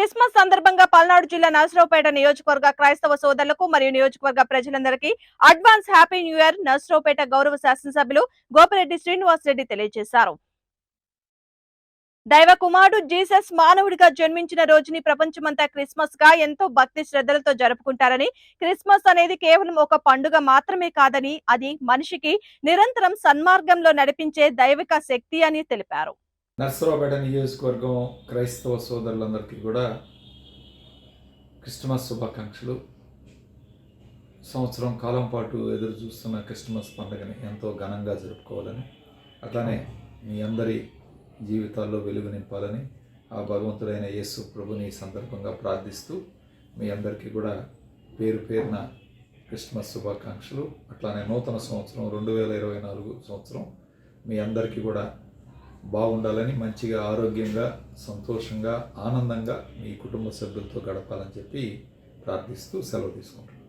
Christmas సందర్భంగా పాల్నాడు జిల్లా నర్సరావుపేట నియోజకవర్గ క్రైస్తవ సోదరులకు మరియు నియోజకవర్గ ప్రజలందరికీ advance happy new year Narasaraopet గౌరవ శాసనసభ్యులు గోపిరెడ్డి శ్రీనివాస్ రెడ్డి తెలియజేశారు. దైవ కుమారుడు జీసస్ మానవుడిగా జన్మించిన రోజుని ప్రపంచమంతా క్రిస్మస్గా ఎంతో భక్తి శ్రద్ధలతో జరుపుకుంటారని క్రిస్మస్ అనేది కేవలం ఒక పండుగ మాత్రమే కాదని అది మనిషికి నిరంతరం సన్మార్గంలో నడిపించే దైవిక శక్తి అని తెలిపారు. నర్సరావుపేట నియోజకవర్గం క్రైస్తవ సోదరులందరికీ కూడా క్రిస్టమస్ శుభాకాంక్షలు. సంవత్సరం కాలం పాటు ఎదురు చూస్తున్న క్రిస్టమస్ పండుగని ఎంతో ఘనంగా జరుపుకోవాలని అట్లానే మీ అందరి జీవితాల్లో వెలుగు నింపాలని ఆ భగవంతుడైన యేసు ప్రభుని సందర్భంగా ప్రార్థిస్తూ మీ అందరికీ కూడా పేరు పేరున క్రిస్మస్ శుభాకాంక్షలు. అట్లానే నూతన సంవత్సరం రెండు వేల ఇరవై నాలుగు సంవత్సరం మీ అందరికీ కూడా బాగుండాలని మంచిగా ఆరోగ్యంగా సంతోషంగా ఆనందంగా మీ కుటుంబ సభ్యులతో గడపాలని చెప్పి ప్రార్థిస్తూ సెలవు తీసుకుంటున్నాను